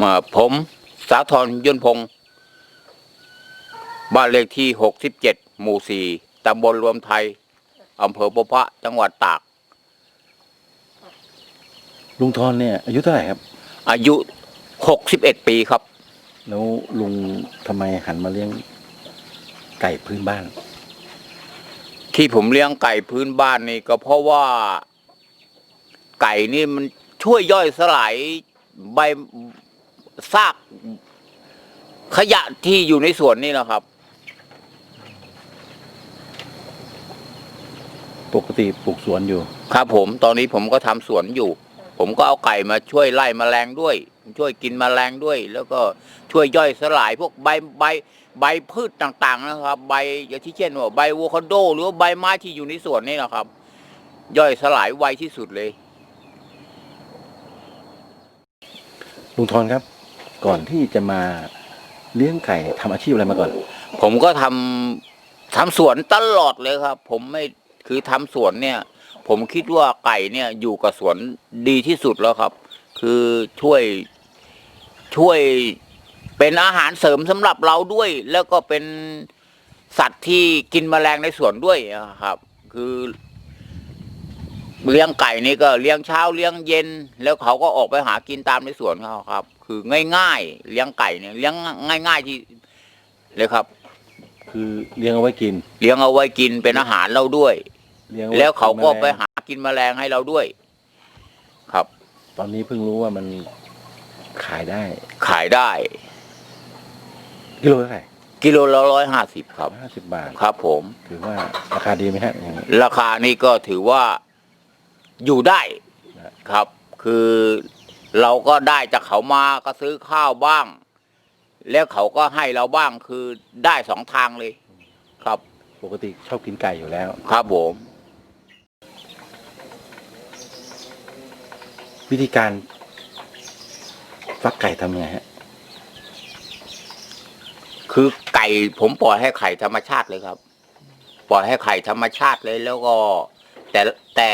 มาผมสาธรยนต์พงศ์บ้านเลขที่หกสิบเจ็ดหมู่สี่ตำบลรวมไทย อำเภอปะพะจังหวัดตาก ลุงทอนเนี่ย อายุเท่าไหร่ครับ อายุหกสิบเอ็ดปีครับ แล้วลุงทำไมหันมาเลี้ยงไก่พื้นบ้าน ที่ผมเลี้ยงไก่พื้นบ้านนี่ก็เพราะว่า ไก่นี่มันช่วยย่อยสลายใบ ซากขยะที่อยู่ในสวนนี่นะครับ ปกติปลูกสวนอยู่ ครับ ผมตอนนี้ผมก็ทำสวนอยู่ ผมก็เอาไก่มาช่วยไล่แมลงด้วย ช่วยกินแมลงด้วย แล้วก็ช่วยย่อยสลายพวกใบใบใบพืชต่างๆนะครับ ใบอย่างที่เช่นว่าใบอะโวคาโด หรือว่าใบไม้ที่อยู่ในสวนนี่นะครับ ย่อยสลายไวที่สุดเลย ลุงทอนครับ ก่อนที่จะมาเลี้ยงไก่ทำอาชีพอะไรมาก่อน ผมก็ทำทำสวนตลอดเลยครับ ผมไม่คือทำสวนเนี่ย ผมคิดว่าไก่เนี่ยอยู่กับสวนดีที่สุดแล้วครับ คือช่วยช่วยเป็นอาหารเสริมสำหรับเราด้วย แล้วก็เป็นสัตว์ที่กินแมลงในสวนด้วยครับ คือ เลี้ยงไก่นี่ก็เลี้ยงเช้าเลี้ยงเย็น แล้วเขาก็ออกไปหากินตามในสวนเขาครับ คือง่ายๆ เลี้ยงไก่เนี่ยเลี้ยงง่ายๆที่เลยครับ คือเลี้ยงเอาไว้กิน เลี้ยงเอาไว้กินเป็นอาหารเราด้วย เลี้ยงอไแล้วเขาก็ไปกินแมลงหากินแมลงให้เราด้วย ครับ ตอนนี้เพิ่งรู้ว่ามันขายได้ ขายได้ กิโลเท่าไหร่กิโลละร้อยห้าสิบครับห้าสิบบาทครับ ผม ถือว่าราคาดีไหมฮะอย่างนี้ราคานี่ก็ถือว่า อยู่ได้ครับ คือเราก็ได้จากเขามาก็ซื้อข้าวบ้าง แล้วเขาก็ให้เราบ้างคือได้สองทางเลย ครับปกติชอบกินไก่อยู่แล้ว ครับผมวิธีการฟักไก่ทำยังไงฮะคือไก่ผมปล่อยให้ไข่ธรรมชาติเลยครับ ปล่อยให้ไข่ธรรมชาติเลยแล้วก็ แต่แต่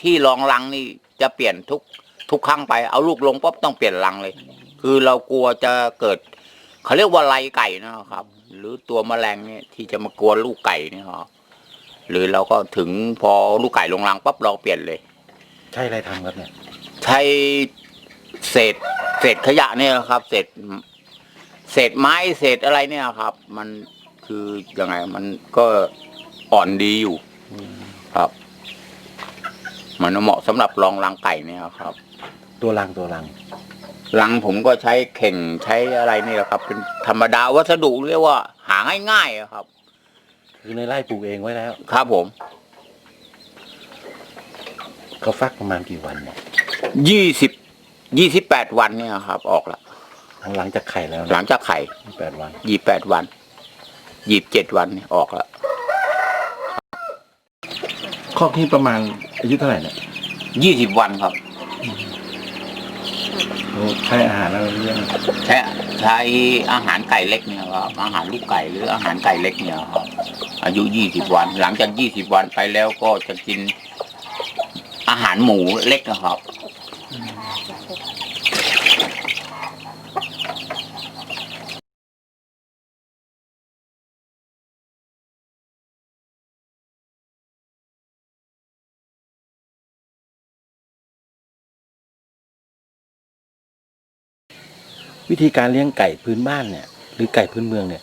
ที่รองรังนี่จะเปลี่ยนทุกทุกครั้งไปเอาลูกลงปั๊บต้องเปลี่ยนรังเลย คือเรากลัวจะเกิดเขาเรียกว่าไรไก่นะครับ หรือตัวแมลงเนี่ยที่จะมากวนลูกไก่เนี่ยครับหรือเราก็ถึงพอลูกไก่ลงรังปั๊บเราเปลี่ยนเลย ใช่อะไรทำครับเนี่ย ใช้เศษเศษขยะเนี่ยครับ เศษเศษไม้เศษอะไรเนี่ยครับ มันคือยังไงมันก็อ่อนดีอยู่ครับ มันเหมาะสำหรับรองรังไก่เนี่ยครับ ตัวรังตัวรังรังผมก็ใช้เข่งใช้อะไรนี่แหละครับ เป็นธรรมดาวัสดุเรียกว่า หาง่ายๆอะครับ คือในไร่ปลูกเองไว้แล้วครับผมเขาฟักประมาณกี่วันเนี่ยยี่สิบยี่สิบแปดวันเนี่ยครับ ออกละหลังจากไข่แล้วหลังจากไข่แปดวันยี่แปดวันยี่เจ็ดวันเนี่ยออกละคอกที่ประมาณ อายุเท่าไหร่เนี่ยยี่สิบวันครับเขาใช้อาหารอะไรเลี้ยงใช้ใช้อาหารไก่เล็กเนี่ยครับอาหารลูกไก่หรืออาหารไก่เล็กเนี่ยครับ อายุยี่สิบวัน หลังจากยี่สิบวันไปแล้วก็จะกินอาหารหมูเล็กนะครับ วิธีการเลี้ยงไก่พื้นบ้านเนี่ย หรือไก่พื้นเมืองเนี่ย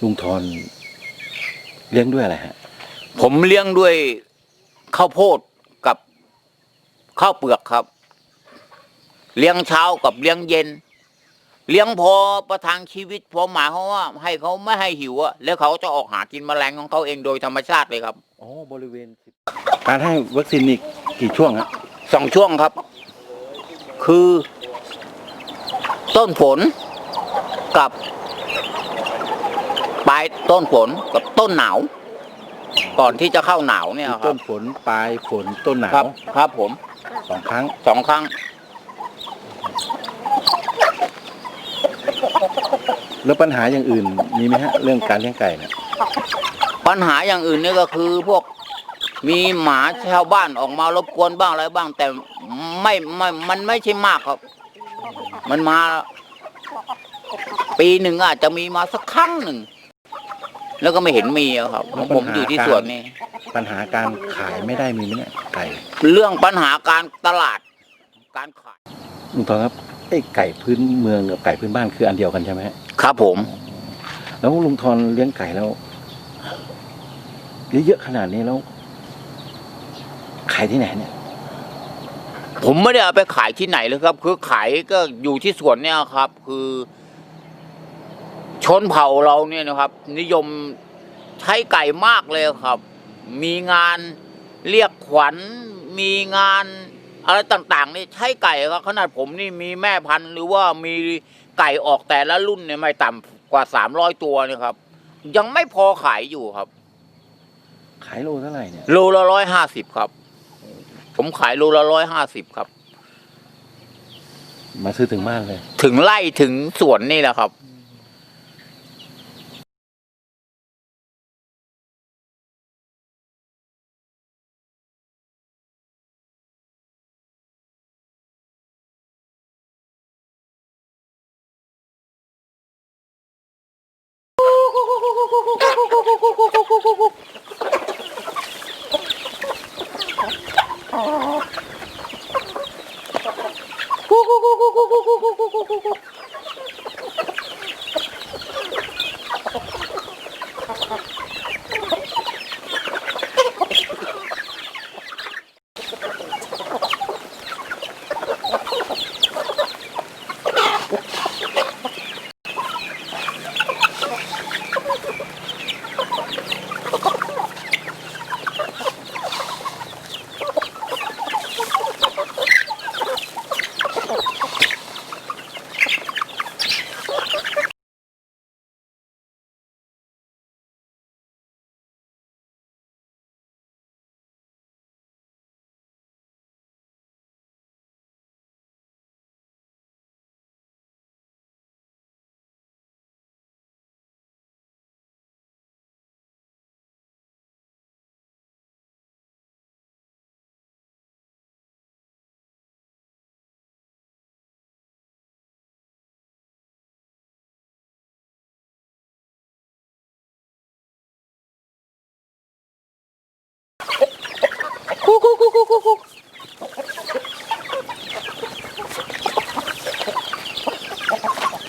ลุงทอนเลี้ยงด้วยอะไรฮะ ผมเลี้ยงด้วยข้าวโพดกับข้าวเปลือกครับ เลี้ยงเช้ากับเลี้ยงเย็น เลี้ยงพอประทังชีวิตพอหมายเขามว่า ให้เขาไม่ให้หิวอะแล้วเขาจะออกหากินแมลงของเขาเองโดยธรรมชาติเลยครับอ๋อบริเวณ การให้วัคซีนอีกกี่ช่วงฮะสองช่วงครับ คือ ต้นฝนกับปลายต้นฝนกับต้นหนาว ก่อนที่จะเข้าหนาวเนี่ยคต้รับนฝนปลายฝนต้นหนาครับวครับผมสองครั้ง สองครั้ง แล้วปัญหาอย่างอื่นมีไหมฮะ เรื่องการเลี้ยงไก่เนี่ยปัญหาอย่างอื่นนี่ก็คือพวกมีหมาชาวบ้านออกมารบกวนบ้างอะไรบ้าง แต่ไม่ไม่มันไม่ใช่มากครับ มันมา ปีหนึ่งอาจจะมีมาสักครั้งหนึ่ง แล้วก็ไม่เห็นมีอะครับของผมอยู่ที่สวนนี่ปัญหาการขายไม่ได้มีไหมเนี่ยไก่เรื่องปัญหาการตลาด การขายลุงทองครับไอ้ไก่พื้นเมืองกับไก่พื้นบ้านคืออันเดียวกันใช่ไหมฮะครับผม แล้วลุงทอนเลี้ยงไก่แล้วเยอะๆขนาดนี้แล้วขายที่ไหนเนี่ย ผมไม่ได้เอาไปขายที่ไหนเลยครับ คือขายก็อยู่ที่สวนเนี่ยครับ คือ ชนเผ่าเราเนี่ยนะครับ นิยมใช้ไก่มากเลยครับ มีงานเรียกขวัญ มีงานอะไรต่างๆนี่ใช้ไก่ครับขนาดผมนี่มีแม่พันธุ์หรือว่ามีไก่ออกแต่ละรุ่นเนี่ยไม่ต่ำกว่าสามร้อยตัวเนี่ยครับ ยังไม่พอขายอยู่ครับ ขายโลเท่าไหร่เนี่ย โลละร้อยห้าสิบครับ ผมขายโลละร้อยห้าสิบครับ มาซื้อถึงบ้านเลย ถึงไล่ถึงสวนนี่แหละครับ Oh.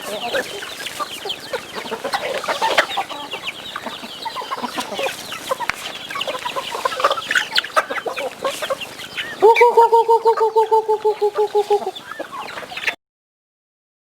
Kuku kuku kuku kuku kuku kuku kuku kuku kuku